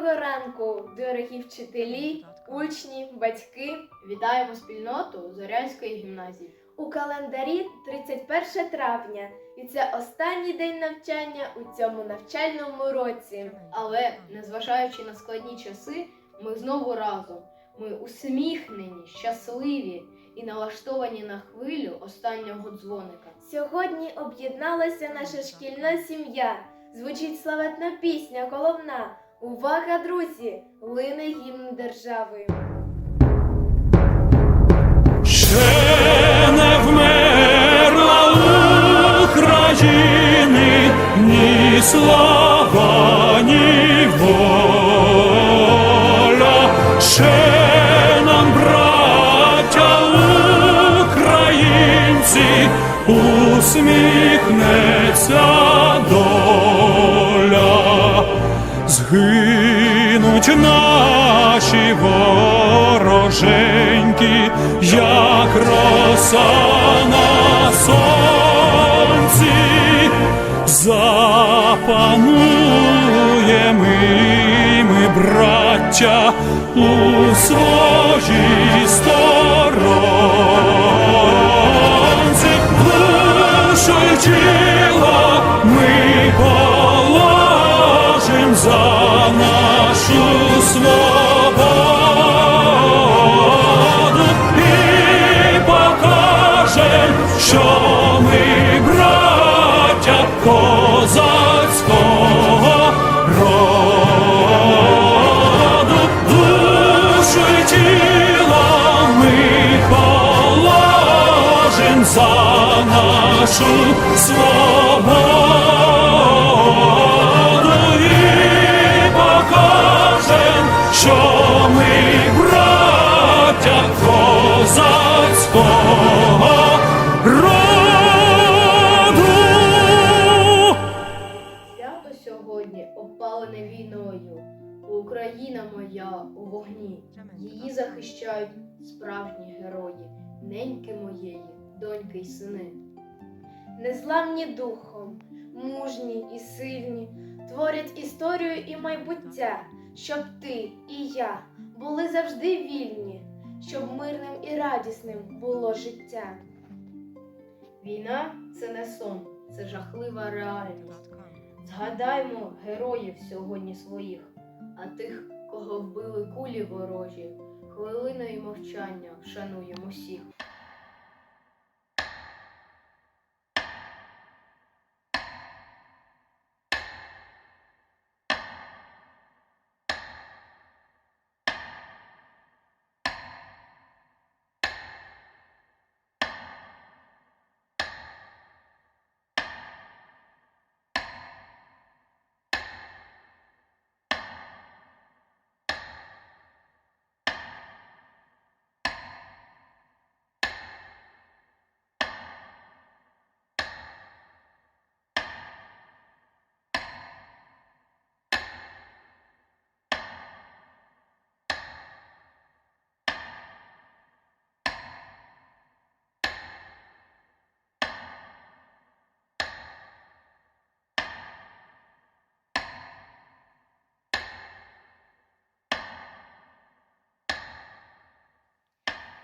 Доброго ранку, дорогі вчителі, учні, батьки. Вітаємо спільноту Зорянської гімназії. У календарі 31 травня, і це останній день навчання у цьому навчальному році. Але, незважаючи на складні часи, ми знову разом. Ми усміхнені, щасливі і налаштовані на хвилю останнього дзвоника. Сьогодні об'єдналася наша шкільна сім'я. Звучить славетна пісня головна. Увага, друзі! Лине гімн держави. Ще не вмерла України ні слава, ні воля. Ще нам, браття українці, усміхнеться доля. Наші вороженьки, як роса на сонці, запануємо ми, браття, у своїй сторонці, душу нашу свободу і покажем, що ми браття козацького роду. Свято сьогодні опалене війною. Україна моя у вогні. Її захищають справжні герої, неньки моєї, доньки й сини. Незламні духом, мужні і сильні, творять історію і майбуття, щоб ти і я були завжди вільні, щоб мирним і радісним було життя. Війна це не сон, це жахлива реальність. Згадаймо героїв сьогодні своїх, а тих, кого вбили кулі ворожі, хвилиною мовчання вшануємо всіх.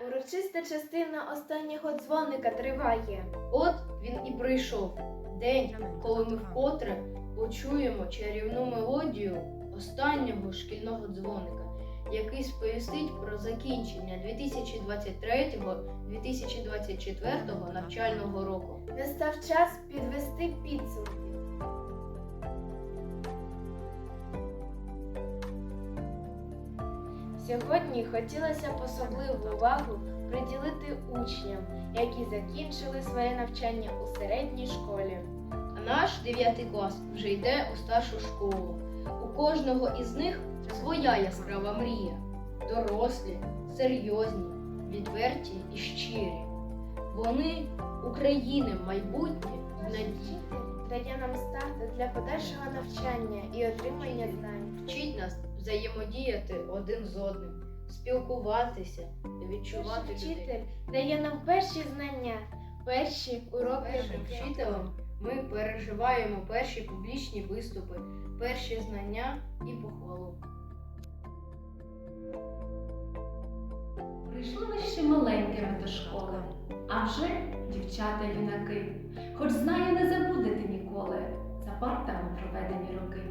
Урочиста частина останнього дзвоника триває. От він і прийшов день, коли ми вкотре почуємо чарівну мелодію останнього шкільного дзвоника, який сповістить про закінчення 2023-2024 навчального року. Настав час підвести підсумки. Сьогодні хотілося б особливу увагу приділити учням, які закінчили своє навчання у середній школі. А наш 9 клас вже йде у старшу школу. У кожного із них своя яскрава мрія. Дорослі, серйозні, відверті і щирі. Вони України майбутнє надії. Дає нам старт для подальшого навчання і отримання знань. Вчить нас взаємодіяти один з одним, спілкуватися, відчувати Наш людей. вчитель дає нам перші знання, перші уроки Першим життя. вчителем ми переживаємо перші публічні виступи, перші знання і похвалу. Прийшли ви ще маленькими до школи, а вже дівчата-юнаки. Хоч знаю, не забудете ніколи за партами проведені роки.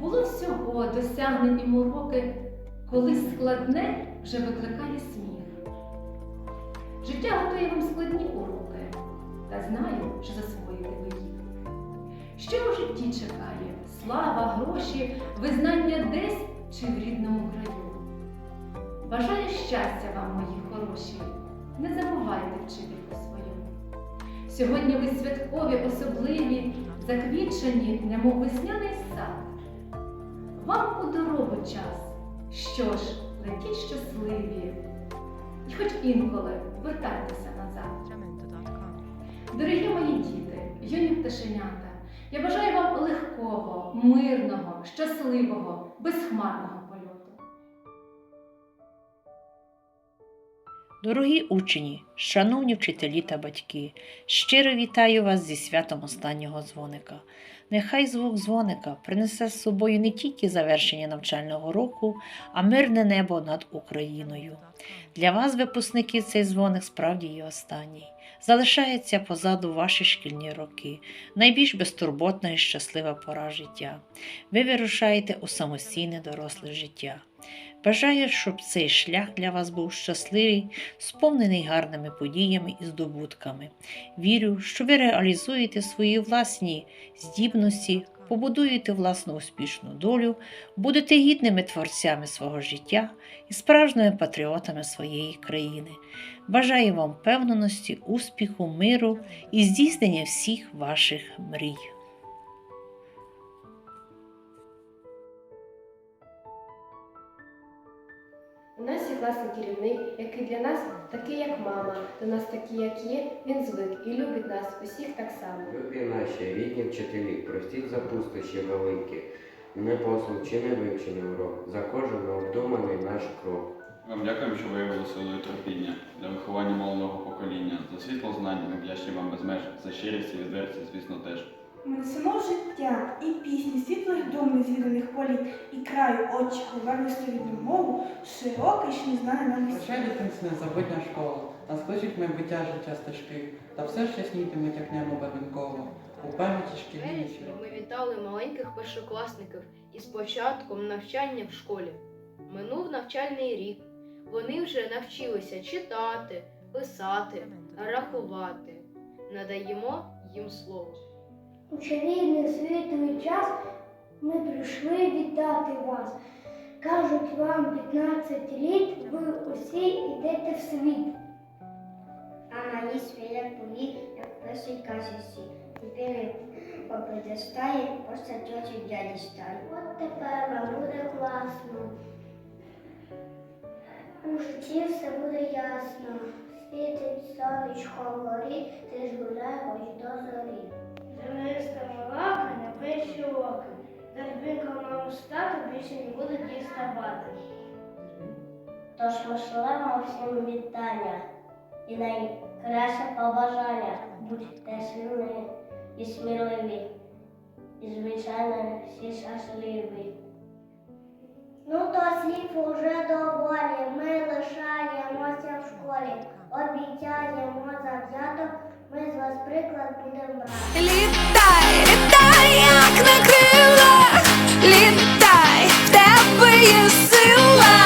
Було всього досягнень і уроки, колись складне вже викликає сміх. Життя готує вам складні уроки, та знаю, що засвоїте ви їх. Що у житті чекає? Слава, гроші, визнання десь чи в рідному краю? Бажаю щастя вам, мої хороші, не забувайте вчительку свою. Сьогодні ви святкові, особливі, заквітчені, немов весняний сад. Вам у дорогу час, що ж, летіть щасливі, і хоч інколи вертайтеся назад. Дорогі мої діти, юні пташенята, я бажаю вам легкого, мирного, щасливого, безхмарного польоту. Дорогі учні, шановні вчителі та батьки, щиро вітаю вас зі святом останнього дзвоника. Нехай звук дзвоника принесе з собою не тільки завершення навчального року, а мирне небо над Україною. Для вас, випускники, цей дзвоник справді є останній. Залишається позаду ваші шкільні роки, найбільш безтурботна і щаслива пора життя. Ви вирушаєте у самостійне доросле життя. Бажаю, щоб цей шлях для вас був щасливий, сповнений гарними подіями і здобутками. Вірю, що ви реалізуєте свої власні здібності, побудуєте власну успішну долю, будете гідними творцями свого життя і справжніми патріотами своєї країни. Бажаю вам впевненості, успіху, миру і здійснення всіх ваших мрій. У нас є класний керівник, який для нас такий, як мама, до нас такий, як є, він звик і любить нас усіх так само. Любі наші рідні вчителі, простіть за пустощі великі, не послуг чи не вивчений урок, за кожен необдуманий наш крок. Вам дякуємо, що виявили силу і терпіння для виховання молодого покоління. За світло знань ми вдячні вам без меж, за щирість і відвертість, звісно, теж. Ми несемо життя і пісні світлих дум незвіданих політ, і краю очі повернуся рідну мову, широкий, що не знає нам Прощай, дитинство, незабутня школа, нас кличуть майбуття життя стежки, та все ж яснітимуть, як небо барвінково, у пам'яті шкільні Вересні ми вітали маленьких першокласників із початком навчання в школі. Минув навчальний рік. Вони вже навчилися читати, писати, рахувати. Надаємо їм слово. У чарівний світлий час ми прийшли вітати вас. Кажуть вам 15 літ, ви усі йдете в світ. А на їй світ пові, як перший казісі. Тепер попредостає, просто тьоті дяді стає. От тепер вам буде класно. У житті все буде ясно. Світить сонечко вгорі, ти ж гуляй хоч до зорі. Молока на перші роки. Дербинка маму стати більше буде діставати. Тож веселемо всім вітання і найкраще побажання. Будьте сильні і сміливі, і звичайно всі щасливі. Ну то слів уже доволі, ми лишаємося в школі, обіцяємо завзято, ми з вас приклад будемо брати. Літай, літай, як на крилах, літай, в тебе є сила.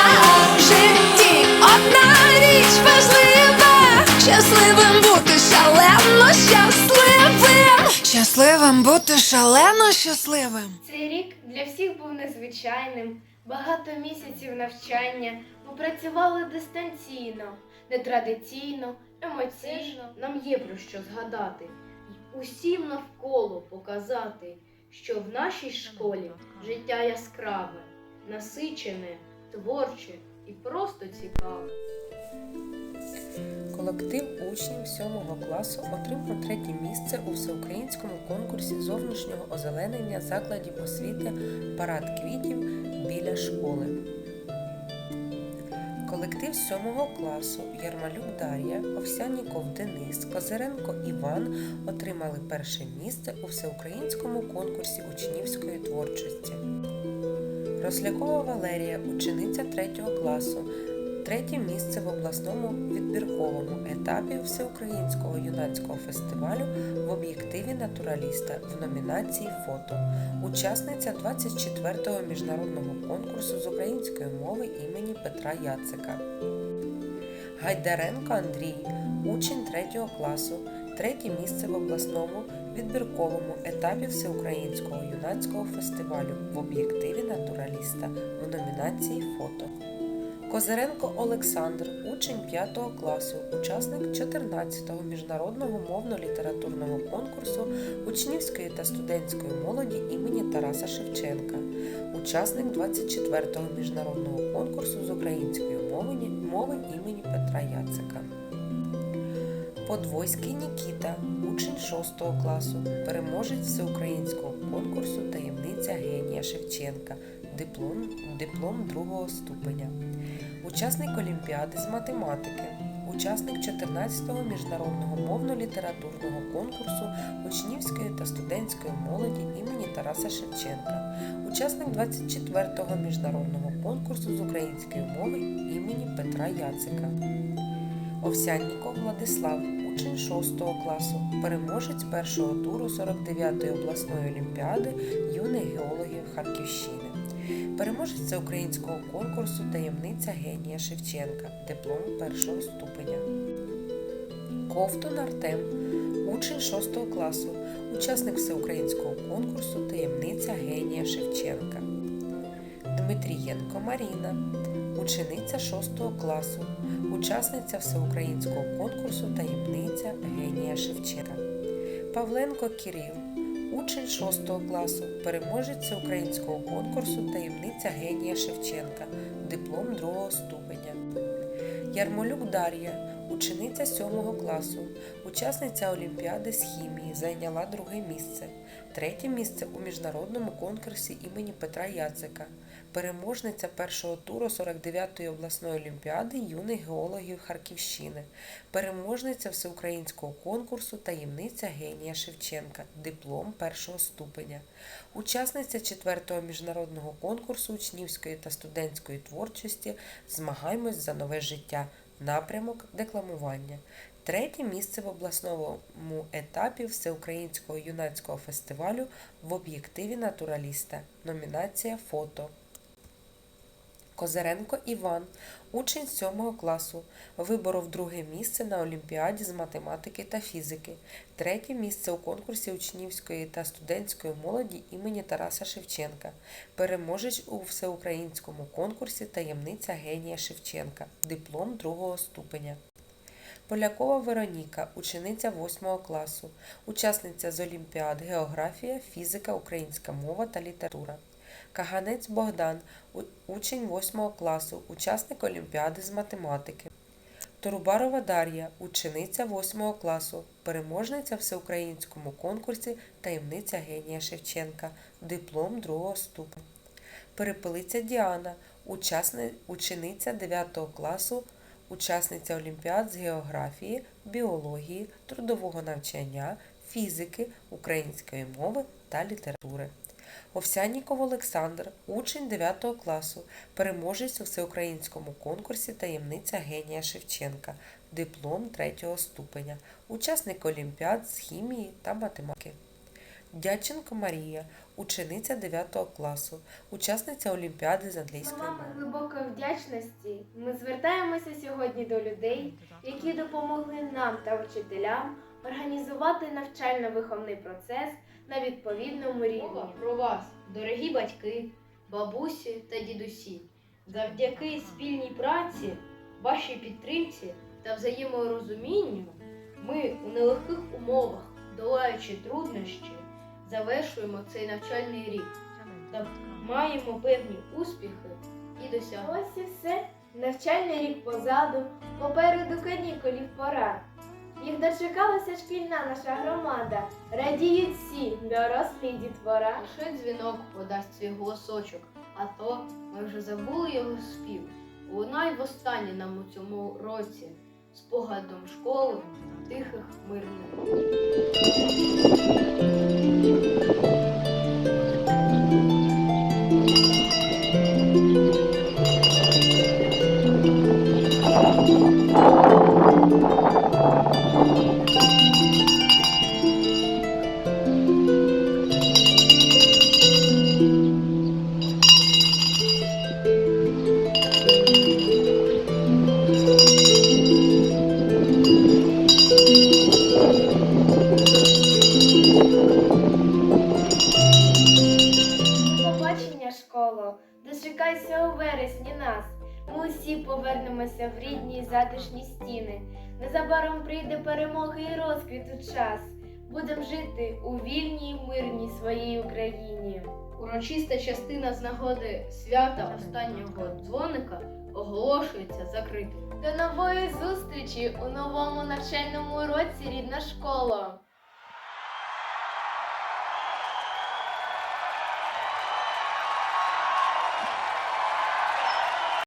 В житті одна річ важлива, щасливим бути шалено щасливим. Щасливим бути шалено щасливим. Цей рік для всіх був незвичайним. Багато місяців навчання ми працювали дистанційно, нетрадиційно, емоційно. Нам є про що згадати й усім навколо показати, що в нашій школі життя яскраве, насичене, творче і просто цікаве. Колектив учнів 7 класу отримав третє місце у всеукраїнському конкурсі зовнішнього озеленення закладів освіти Парад квітів біля школи. Колектив 7 класу Ярмалюк Дар'я, Овсяніков Денис, Козиренко Іван отримали перше місце у всеукраїнському конкурсі учнівської творчості. Рослякова Валерія, учениця 3 класу, третє місце в обласному відбірковому етапі Всеукраїнського юнацького фестивалю в об'єктиві натураліста в номінації Фото, учасниця 24-го міжнародного конкурсу з української мови імені Петра Яцика. Гайдаренко Андрій, учень 3 класу, третє місце в обласному відбірковому етапі Всеукраїнського юнацького фестивалю в об'єктиві натураліста в номінації Фото. Козиренко Олександр, учень 5 класу, учасник 14-го міжнародного мовно-літературного конкурсу учнівської та студентської молоді імені Тараса Шевченка, учасник 24-го міжнародного конкурсу з української мови, імені Петра Яцика. Подвойський Нікіта, учень 6 класу, переможець всеукраїнського конкурсу Таємниця генія Шевченка, диплом, диплом другого ступеня, учасник Олімпіади з математики, учасник 14-го міжнародного мовно-літературного конкурсу учнівської та студентської молоді імені Тараса Шевченка, учасник 24-го міжнародного конкурсу з української мови імені Петра Яцика. Овсянніков Владислав, учень 6 класу, переможець першого туру 49-ї обласної олімпіади юних геологів Харківщини. Переможець всеукраїнського конкурсу Таємниця генія Шевченка, диплом першого ступеня. Ковтун Артем, учень 6 класу, учасник всеукраїнського конкурсу Таємниця генія Шевченка. Дмитрієнко Маріна, учениця 6 класу, учасниця всеукраїнського конкурсу Таємниця генія Шевченка. Павленко Кирил, учень 6 класу, переможець українського конкурсу Таємниця генія Шевченка, диплом 2 ступеня. Ярмолюк Дар'я, учениця 7 класу, учасниця Олімпіади з хімії, зайняла друге місце, третє місце у міжнародному конкурсі імені Петра Яцика, переможниця першого туру 49-ї обласної олімпіади юних геологів Харківщини, переможниця всеукраїнського конкурсу Таємниця генія Шевченка, диплом першого ступеня, учасниця 4-го міжнародного конкурсу учнівської та студентської творчості Змагаймось за нове життя. Напрямок декламування. Третє місце в обласному етапі Всеукраїнського юнацького фестивалю в об'єктиві натураліста. Номінація Фото. Козиренко Іван, учень 7 класу, виборов друге місце на Олімпіаді з математики та фізики, третє місце у конкурсі учнівської та студентської молоді імені Тараса Шевченка, переможець у всеукраїнському конкурсі Таємниця генія Шевченка, диплом другого ступеня. Полякова Вероніка, учениця 8 класу, учасниця з Олімпіад Географія, фізика, українська мова та література. Каганець Богдан, учень 8 класу, учасник Олімпіади з математики. Турубарова Дар'я, учениця 8 класу, переможниця всеукраїнському конкурсі Таємниця генія Шевченка, диплом другого ступеня. Перепелиця Діана, учениця 9 класу, учасниця Олімпіад з географії, біології, трудового навчання, фізики, української мови та літератури. Овсянніков Олександр, учень 9 класу, переможець у всеукраїнському конкурсі Таємниця генія Шевченка, диплом 3 ступеня, учасник Олімпіад з хімії та математики. Дяченко Марія, учениця 9 класу, учасниця Олімпіади з англійської мови. глибокої вдячності ми звертаємося сьогодні до людей, які допомогли нам та вчителям організувати навчально-виховний процес на відповідному рівні. Мова про вас, дорогі батьки, бабусі та дідусі. Завдяки спільній праці, вашій підтримці та взаєморозумінню ми у нелегких умовах, долаючи труднощі, завершуємо цей навчальний рік та маємо певні успіхи і досягнення. Ось і все. Навчальний рік позаду, попереду канікулів пора. Їх дочекалася шкільна наша громада. Радіють всі, дорослі дітвора. Лише дзвінок подасть свій голосочок, а то ми вже забули його спів. Лунай востаннє нам у цьому році спогадом школи тихих мирних. Усі повернемося в рідні й затишні стіни. Незабаром прийде перемоги і розквіту час. Будем жити у вільній мирній своїй Україні. Урочиста частина з нагоди свята останнього дзвоника оголошується закритою. До нової зустрічі у новому навчальному році, рідна школа.